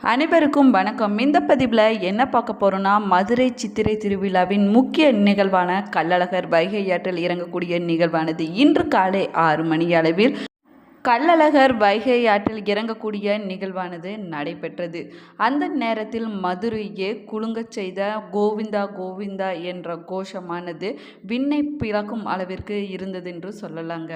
அனைவருக்கும் வணக்கம். இந்த பதிவில் என்ன பார்க்க போகிறோன்னா மதுரை சித்திரை திருவிழாவின் முக்கிய நிகழ்வான கள்ளழகர் வைகை ஆற்றில் இறங்கக்கூடிய நிகழ்வானது இன்று காலை ஆறு மணி அளவில். கள்ளழகர் வைகை ஆற்றில் இறங்கக்கூடிய நிகழ்வானது நடைபெற்றது. அந்த நேரத்தில் மதுரையே குலுங்கச் செய்த கோவிந்தா கோவிந்தா என்ற கோஷமானது விண்ணை பிளக்கும் அளவிற்கு இருந்தது என்று சொல்லலாங்க.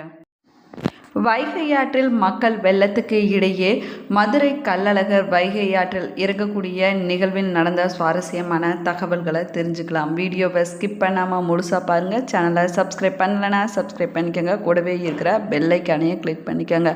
வைகை ஆற்றில் மக்கள் வெள்ளத்துக்கு இடையே மதுரை கள்ளழகர் வைகை ஆற்றில் இறங்கக்கூடிய நிகழ்வில் நடந்த சுவாரஸ்யமான தகவல்களை தெரிஞ்சுக்கலாம். வீடியோவை ஸ்கிப் பண்ணாமல் முழுசாக பாருங்கள் சேனலை சப்ஸ்கிரைப் பண்ணலைன்னா சப்ஸ்கிரைப் பண்ணிக்கோங்க. கூடவே இருக்கிற பெல்லைக்கானையே கிளிக் பண்ணிக்கோங்க.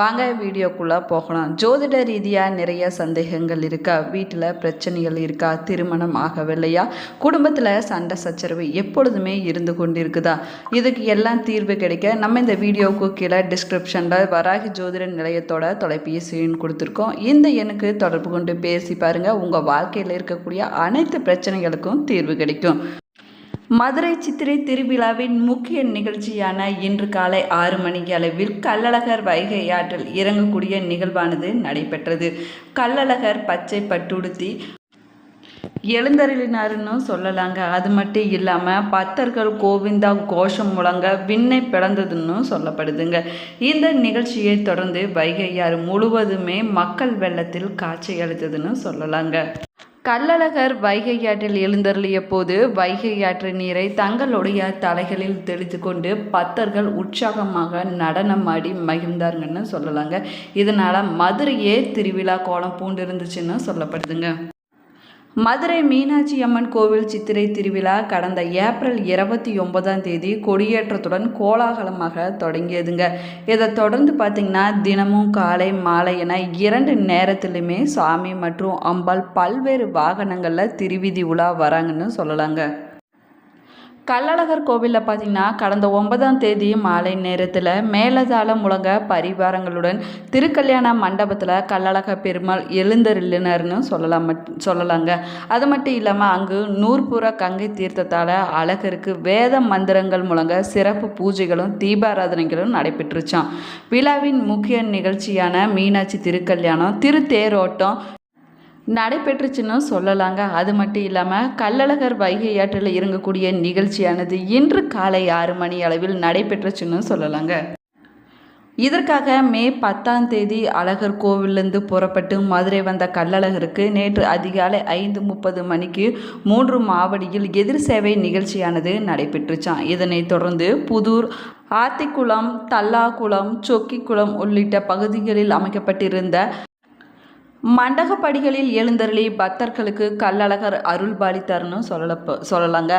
வாங்க வீடியோக்குள்ளே போகலாம். ஜோதிட ரீதியாக நிறைய சந்தேகங்கள் இருக்கா? வீட்டில் பிரச்சனைகள் இருக்கா? திருமணம் ஆகவில்லையா? குடும்பத்தில் சண்டை சச்சரவு எப்பொழுதுமே இருந்து கொண்டிருக்குதா? இதுக்கு எல்லாம் தீர்வு கிடைக்க நம்ம இந்த வீடியோவுக்கு கீழே டிஸ்கிரிப்ஷனில் வராகி ஜோதிட நிலையத்தோட தொலைபேசி எண் கொடுத்துருக்கோம். இந்த எண்ணுக்கு தொடர்பு கொண்டு பேசி பாருங்கள் உங்கள் வாழ்க்கையில் இருக்கக்கூடிய அனைத்து பிரச்சனைகளுக்கும் தீர்வு கிடைக்கும். மதுரை சித்திரை திருவிழாவின் முக்கிய நிகழ்ச்சியான இன்று காலை ஆறு மணி அளவில் கள்ளழகர் வைகை ஆற்றில் இறங்கக்கூடிய நிகழ்வானது நடைபெற்றது. கள்ளழகர் பச்சை பட்டுடுத்தி எழுந்தருளினாருன்னு சொல்லலாங்க. அது மட்டும் இல்லாமல் பக்தர்கள் கோவிந்தா கோஷம் முழங்க விண்ணை பிளந்ததுன்னு சொல்லப்படுதுங்க. இந்த நிகழ்ச்சியை தொடர்ந்து வைகையாறு முழுவதுமே மக்கள் வெள்ளத்தில் காட்சி அளித்ததுன்னு சொல்லலாங்க. கள்ளழகர் வைகை ஆற்றில் எழுந்தருளிய போது வைகை ஆற்று நீரை தங்களுடைய தலைகளில் தெளித்து கொண்டு பக்தர்கள் உற்சாகமாக நடனமாடி மகிழ்ந்தாருங்கன்னு சொல்லலாங்க. இதனால் மதுரையே திருவிழா கோலம் பூண்டு இருந்துச்சுன்னு சொல்லப்படுதுங்க. மதுரை மீனாட்சி அம்மன் கோவில் சித்திரை திருவிழா கடந்த ஏப்ரல் இருபத்தி ஒன்பதாம் தேதி கொடியேற்றத்துடன் கோலாகலமாக தொடங்கியதுங்க. இதை தொடர்ந்து பார்த்திங்கன்னா தினமும் காலை மாலை என இரண்டு நேரத்திலுமே சாமி மற்றும் அம்பாள் பல்வேறு வாகனங்களில் திருவிதி உலா வராங்கன்னு சொல்லலாங்க. கள்ளழகர் கோவிலில் பார்த்தீங்கன்னா கடந்த ஒன்பதாம் தேதி மாலை நேரத்தில் மேலதாளம் முழங்க பரிவாரங்களுடன் திருக்கல்யாண மண்டபத்தில் கள்ளழக பெருமாள் எழுந்தருளினர்னு சொல்லலாம் சொல்லலாங்க. அது மட்டும் இல்லாமல் அங்கு நூற்புற கங்கை தீர்த்தத்தால் அழகருக்கு வேத மந்திரங்கள் முழங்க சிறப்பு பூஜைகளும் தீபாராதனைகளும் நடைபெற்றுச்சான் விழாவின் முக்கிய நிகழ்ச்சியான மீனாட்சி திருக்கல்யாணம் திருத்தேரோட்டம் நடைபெற்றுச்சுன்னு சொல்லலாங்க. அது மட்டும் இல்லாமல் கள்ளழகர் வைகை ஆற்றில் இறங்கக்கூடிய நிகழ்ச்சியானது இன்று காலை ஆறு மணி அளவில் நடைபெற்றுச்சுன்னு சொல்லலாங்க. இதற்காக மே பத்தாம் தேதி அழகர் கோவிலிருந்து புறப்பட்டு மதுரை வந்த கள்ளழகருக்கு நேற்று அதிகாலை ஐந்து முப்பது மணிக்கு மூன்று மாவடியில் எதிர் சேவை நிகழ்ச்சியானது நடைபெற்றுச்சான் இதனைத் தொடர்ந்து புதூர் ஆத்திக்குளம் தல்லாக்குளம் சொக்கிக்குளம் உள்ளிட்ட பகுதிகளில் அமைக்கப்பட்டிருந்த மண்டகப்படிகளில் எழுந்தருளி பக்தர்களுக்கு கல்லழகர் அருள் பாலித்தார்னு சொல்லல சொல்லலாங்க.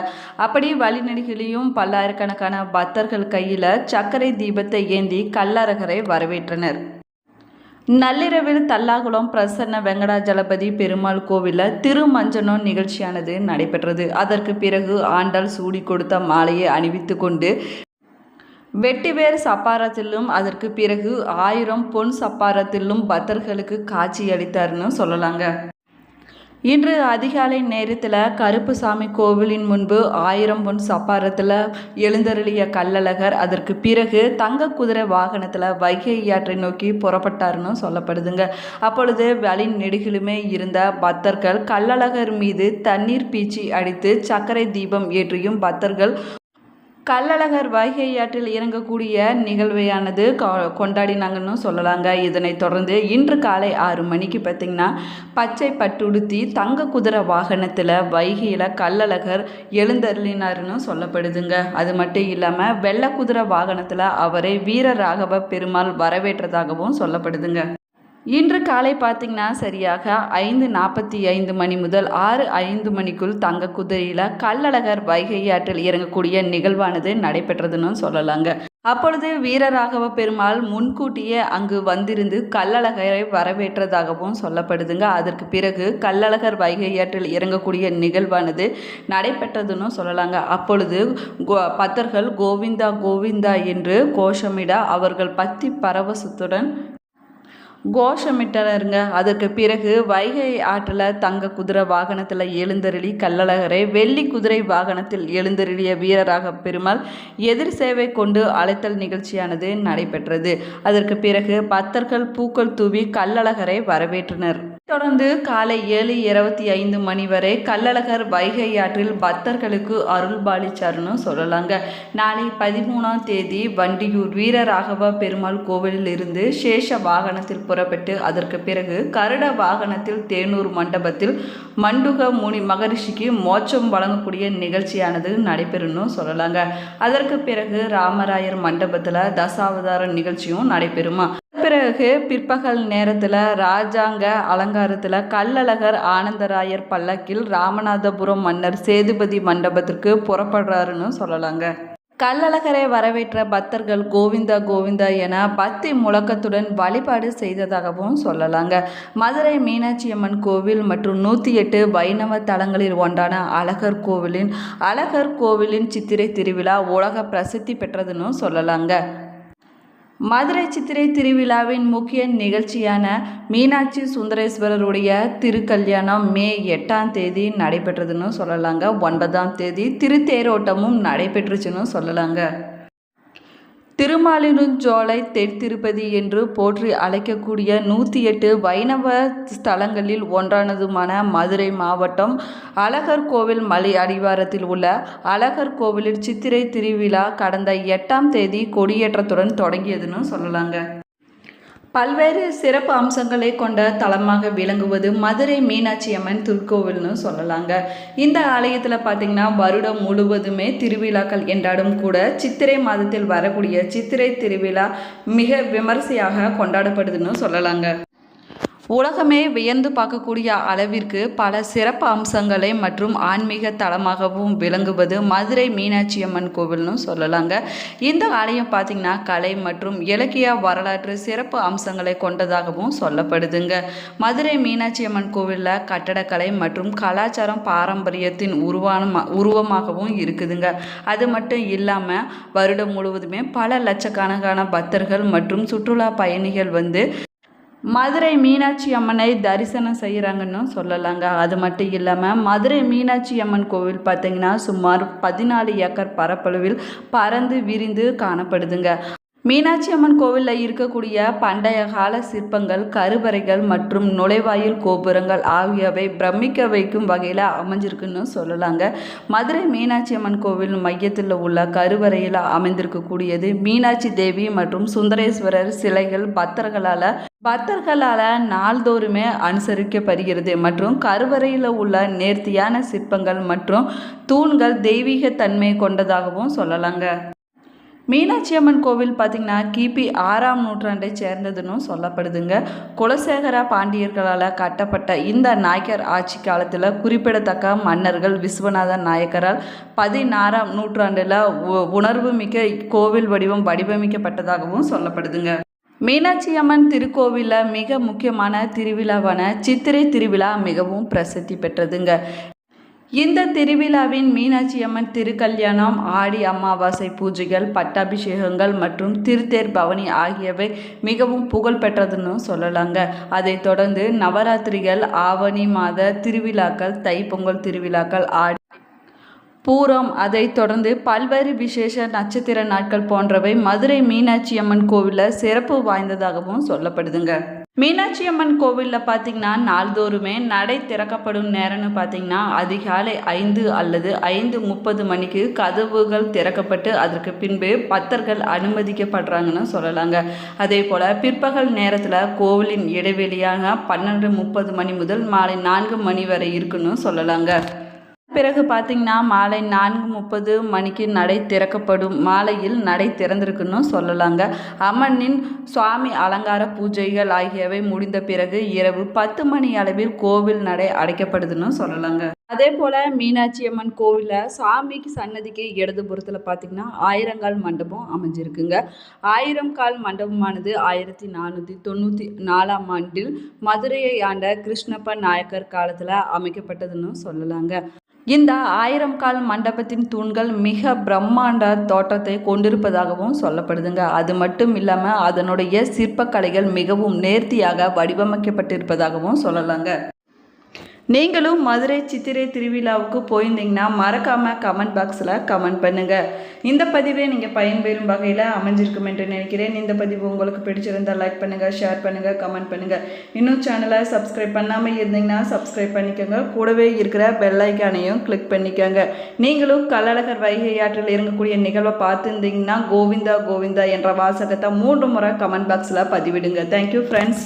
அப்படி வழிநடிகளையும் பல்லாயிரக்கணக்கான பக்தர்கள் கையில் சர்க்கரை தீபத்தை ஏந்தி கல்லழகரை வரவேற்றனர். நள்ளிரவில் தல்லாகுளம் பிரசன்ன வெங்கடாஜலபதி பெருமாள் கோவிலில் திருமஞ்சனம் நிகழ்ச்சியானது நடைபெற்றது. அதற்கு பிறகு ஆண்டாள் சூடி கொடுத்த மாலையை அணிவித்து கொண்டு வெட்டிவேர் சப்பாரத்திலும் அதற்கு பிறகு ஆயிரம் பொன் சப்பாரத்திலும் பக்தர்களுக்கு காட்சி அளித்தார்னு சொல்லலாங்க. இன்று அதிகாலை நேரத்தில் கருப்புசாமி கோவிலின் முன்பு ஆயிரம் பொன் சப்பாரத்தில் எழுந்தருளிய கள்ளழகர் அதற்கு பிறகு தங்க குதிரை வாகனத்தில் வைகை யாற்றை நோக்கி புறப்பட்டார்னு சொல்லப்படுதுங்க. அப்பொழுது வழி நெடுகிலுமே இருந்த பக்தர்கள் கள்ளழகர் மீது தண்ணீர் பீச்சி அடித்து சர்க்கரை தீபம் ஏற்றியும் பக்தர்கள் கள்ளழகர் வைகை ஆற்றில் இறங்கக்கூடிய நிகழ்வையானது கொண்டாடினாங்கன்னு சொல்லலாங்க. இதனைத் தொடர்ந்து இன்று காலை ஆறு மணிக்கு பார்த்திங்கன்னா பச்சை பட்டுடுத்தி தங்க குதிரை வாகனத்தில் வைகையில் கல்லழகர் எழுந்தருளினார்னு சொல்லப்படுதுங்க. அது மட்டும் இல்லாமல் வெள்ளை குதிரை வாகனத்தில் அவரை வீர ராகவ பெருமாள் வரவேற்றதாகவும் சொல்லப்படுதுங்க. இன்று காலை பார்த்திங்கன்னா சரியாக ஐந்து நாற்பத்தி ஐந்து மணி முதல் ஆறு ஐந்து மணிக்குள் தங்க குதிரையில் கள்ளழகர் வைகை ஆற்றில் இறங்கக்கூடிய நிகழ்வானது நடைபெற்றதுன்னு சொல்லலாங்க. அப்பொழுது வீரராகவ பெருமாள் முன்கூட்டியே அங்கு வந்திருந்து கள்ளழகரை வரவேற்றதாகவும் சொல்லப்படுதுங்க. அதற்கு பிறகு கள்ளழகர் வைகையாற்றில் இறங்கக்கூடிய நிகழ்வானது நடைபெற்றதுன்னு சொல்லலாங்க. அப்பொழுது பத்தர்கள் கோவிந்தா கோவிந்தா என்று கோஷமிட அவர்கள் பத்தி பரவசத்துடன் கோஷமிட்டனருங்க. அதற்கு பிறகு வைகை ஆற்றில் தங்க குதிரை வாகனத்தில் எழுந்தருளி கல்லழகரை வெள்ளி குதிரை வாகனத்தில் எழுந்தருளிய வீரராக பெருமாள் எதிர் சேவை கொண்டு அழைத்தல் நிகழ்ச்சியானது நடைபெற்றது. அதற்கு பிறகு பக்தர்கள் பூக்கள் தூவி கல்லழகரை வரவேற்றனர். தொடர்ந்து காலை ஏழு இருபத்தி ஐந்து மணி வரை கள்ளழகர் வைகை ஆற்றில் பக்தர்களுக்கு அருள்பாலிச்சாருன்னு சொல்லலாங்க. நாளை பதிமூணாம் தேதி வண்டியூர் வீரராகவ பெருமாள் கோவிலில் இருந்து சேஷ வாகனத்தில் புறப்பட்டு அதற்கு பிறகு கருட வாகனத்தில் தேனூர் மண்டபத்தில் மண்டுக முனி மகரிஷிக்கு மோட்சம் வழங்கக்கூடிய நிகழ்ச்சியானது நடைபெறும்னு சொல்லலாங்க. அதற்கு பிறகு ராமராயர் மண்டபத்தில் தசாவதார நிகழ்ச்சியும் நடைபெறுமா? பிறகு பிற்பகல் நேரத்தில் ராஜாங்க அலங்காரத்தில் கல்லழகர் ஆனந்தராயர் பல்லக்கில் ராமநாதபுரம் மன்னர் சேதுபதி மண்டபத்திற்கு புறப்படுறாருன்னு சொல்லலாங்க. கல்லழகரை வரவேற்ற பக்தர்கள் கோவிந்தா கோவிந்தா என பக்தி முழக்கத்துடன் வழிபாடு செய்ததாகவும் சொல்லலாங்க. மதுரை மீனாட்சி அம்மன் கோவில் மற்றும் நூற்றி எட்டு வைணவ தலங்களில் ஒன்றான அழகர் கோவிலின் அழகர் கோவிலின் சித்திரை திருவிழா உலக பிரசித்தி பெற்றதுன்னு சொல்லலாங்க. மதுரை சித்திரை திருவிழாவின் முக்கிய நிகழ்ச்சியான மீனாட்சி சுந்தரேஸ்வரருடைய திருக்கல்யாணம் மே எட்டாம் தேதி நடைபெற்றதுன்னு சொல்லலாங்க. ஒன்பதாம் தேதி திருத்தேரோட்டமும் நடைபெற்றுச்சுன்னு சொல்லலாங்க. திருமாலிருஞ்சோலை தெற்திருப்பதி என்று போற்றி அழைக்கக்கூடிய நூற்றி எட்டு வைணவ ஸ்தலங்களில் ஒன்றானதுமான மதுரை மாவட்டம் அழகர் கோவில் மலை அடிவாரத்தில் உள்ள அழகர் கோவிலில் சித்திரை திருவிழா கடந்த எட்டாம் தேதி கொடியேற்றத்துடன் தொடங்கியதுன்னு சொல்லலாங்க. பல்வேறு சிறப்பு அம்சங்களை கொண்ட தலமாக விளங்குவது மதுரை மீனாட்சி அம்மன் திருக்கோவில்னு சொல்லலாங்க. இந்த ஆலயத்தில் பார்த்திங்கன்னா வருடம் முழுவதுமே திருவிழாக்கள் என்றாலும் கூட சித்திரை மாதத்தில் வரக்கூடிய சித்திரை திருவிழா மிக விமர்சையாக கொண்டாடப்படுதுன்னு சொல்லலாங்க. உலகமே வியந்து பார்க்கக்கூடிய அளவிற்கு பல சிறப்பு அம்சங்களை மற்றும் ஆன்மீக தலமாகவும் விளங்குவது மதுரை மீனாட்சி அம்மன் கோவில்னு சொல்லலாங்க. இந்த ஆலயம் பார்த்திங்கன்னா கலை மற்றும் இலக்கிய வரலாற்று சிறப்பு அம்சங்களை கொண்டதாகவும் சொல்லப்படுதுங்க. மதுரை மீனாட்சி அம்மன் கோவிலில் கட்டடக்கலை மற்றும் கலாச்சாரம் பாரம்பரியத்தின் உருவான உருவமாகவும் இருக்குதுங்க. அது மட்டும் இல்லாமல் வருடம் முழுவதுமே பல லட்சக்கணக்கான பக்தர்கள் மற்றும் சுற்றுலா பயணிகள் வந்து மதுரை மீனாட்சி அம்மனை தரிசனம் செய்கிறாங்கன்னு சொல்லலாங்க. அது மட்டும் இல்லாமல் மதுரை மீனாட்சி அம்மன் கோவில் பார்த்திங்கன்னா சுமார் பதினாலு ஏக்கர் பரப்பளவில் பறந்து விரிந்து காணப்படுதுங்க. மீனாட்சி அம்மன் கோவிலில் இருக்கக்கூடிய பண்டைய கால சிற்பங்கள் கருவறைகள் மற்றும் நுழைவாயில் கோபுரங்கள் ஆகியவை பிரமிக்க வைக்கும் வகையில் அமைஞ்சிருக்குன்னு சொல்லலாங்க. மதுரை மீனாட்சி அம்மன் கோவில் மையத்தில் உள்ள கருவறையில் அமைந்திருக்கக்கூடியது மீனாட்சி தேவி மற்றும் சுந்தரேஸ்வரர் சிலைகள் பக்தர்களால் பக்தர்களால் நாள்தோறுமே அனுசரிக்கப்படுகிறது மற்றும் கருவறையில் உள்ள நேர்த்தியான சிற்பங்கள் மற்றும் தூண்கள் தெய்வீக தன்மை கொண்டதாகவும் சொல்லலாங்க. மீனாட்சி அம்மன் கோவில் பார்த்திங்கன்னா கிபி ஆறாம் நூற்றாண்டை சேர்ந்ததுன்னு சொல்லப்படுதுங்க. குலசேகர பாண்டியர்களால் கட்டப்பட்ட இந்த நாயக்கர் ஆட்சி காலத்தில் குறிப்பிடத்தக்க மன்னர்கள் விஸ்வநாதன் நாயக்கரால் பதினாறாம் நூற்றாண்டில் உணர்வு மிக்க கோவில் வடிவம் வடிவமைக்கப்பட்டதாகவும் சொல்லப்படுதுங்க. மீனாட்சி அம்மன் திருக்கோவிலில் மிக முக்கியமான திருவிழாவான சித்திரை திருவிழா மிகவும் பிரசித்தி பெற்றதுங்க. இந்த திருவிழாவின் மீனாட்சி அம்மன் திருக்கல்யாணம் ஆடி அமாவாசை பூஜைகள் பட்டாபிஷேகங்கள் மற்றும் திருத்தேர் பவனி ஆகியவை மிகவும் புகழ் பெற்றதுன்னு சொல்லலாங்க. அதைத் தொடர்ந்து நவராத்திரிகள் ஆவணி மாத திருவிழாக்கள் தைப்பொங்கல் திருவிழாக்கள் ஆடி பூரம் அதைத் தொடர்ந்து பல்வேறு விசேஷ நட்சத்திர நாட்கள் போன்றவை மதுரை மீனாட்சி அம்மன் கோவிலில் சிறப்பு வாய்ந்ததாகவும் சொல்லப்படுதுங்க. மீனாட்சி அம்மன் கோவிலில் பார்த்தீங்கன்னா நாள்தோறுமே நடை திறக்கப்படும் நேரம்னு பார்த்தீங்கன்னா அதிகாலை ஐந்து அல்லது ஐந்து முப்பது மணிக்கு கதவுகள் திறக்கப்பட்டு அதற்கு பின்பு பக்தர்கள் அனுமதிக்கப்படுறாங்கன்னு சொல்லலாங்க. அதே போல் பிற்பகல் நேரத்தில் கோவிலின் இடைவெளியாக பன்னெண்டு முப்பது மணி முதல் மாலை நான்கு மணி வரை இருக்குன்னு சொல்லலாங்க. பிறகு பார்த்திங்கன்னா மாலை நான்கு முப்பது மணிக்கு நடை திறக்கப்படும். மாலையில் நடை திறந்திருக்குன்னு சொல்லலாங்க. அம்மனின் சுவாமி அலங்கார பூஜைகள் ஆகியவை முடிந்த பிறகு இரவு பத்து மணி அளவில் கோவில் நடை அடைக்கப்படுதுன்னு சொல்லலாங்க. அதே போல் மீனாட்சி அம்மன் கோவிலில் சாமிக்கு சன்னதிக்கு இடதுபுறத்தில் பார்த்திங்கன்னா ஆயிரங்கால் மண்டபம் அமைஞ்சிருக்குங்க. ஆயிரம் கால் மண்டபமானது ஆயிரத்தி நானூற்றி தொண்ணூற்றி நாலாம் ஆண்டில் மதுரையை ஆண்ட கிருஷ்ணப்ப நாயக்கர் காலத்தில் அமைக்கப்பட்டதுன்னு சொல்லலாங்க. இந்த ஆயிரம் கால் மண்டபத்தின் தூண்கள் மிக பிரம்மாண்ட தோற்றத்தை கொண்டிருப்பதாகவும் சொல்லப்படுதுங்க. அது மட்டும் இல்லாமல் அதனுடைய சிற்பக்கலைகள் மிகவும் நேர்த்தியாக வடிவமைக்கப்பட்டிருப்பதாகவும் சொல்லலாங்க. நீங்களும் மதுரை சித்திரை திருவிழாவுக்கு போயிருந்தீங்கன்னா மறக்காமல் கமெண்ட் பாக்ஸில் கமெண்ட் பண்ணுங்கள் இந்த பதிவே நீங்கள் பயன்பெறும் வகையில் அமைஞ்சிருக்கும் என்று நினைக்கிறேன். இந்த பதிவு உங்களுக்கு பிடிச்சிருந்தால் லைக் பண்ணுங்கள் ஷேர் பண்ணுங்கள் கமெண்ட் பண்ணுங்கள் இன்னும் சேனலை சப்ஸ்கிரைப் பண்ணாமல் இருந்தீங்கன்னா சப்ஸ்கிரைப் பண்ணிக்கோங்க. கூடவே இருக்கிற பெல்லைக்கானையும் கிளிக் பண்ணிக்கோங்க. நீங்களும் கள்ளழகர் வைகை ஆற்றில் இறங்கக்கூடிய நிகழ்வை பார்த்துருந்தீங்கன்னா கோவிந்தா கோவிந்தா என்ற வாசகத்தை மூன்று முறை கமெண்ட் பாக்ஸில் பதிவிடுங்க. Thank you friends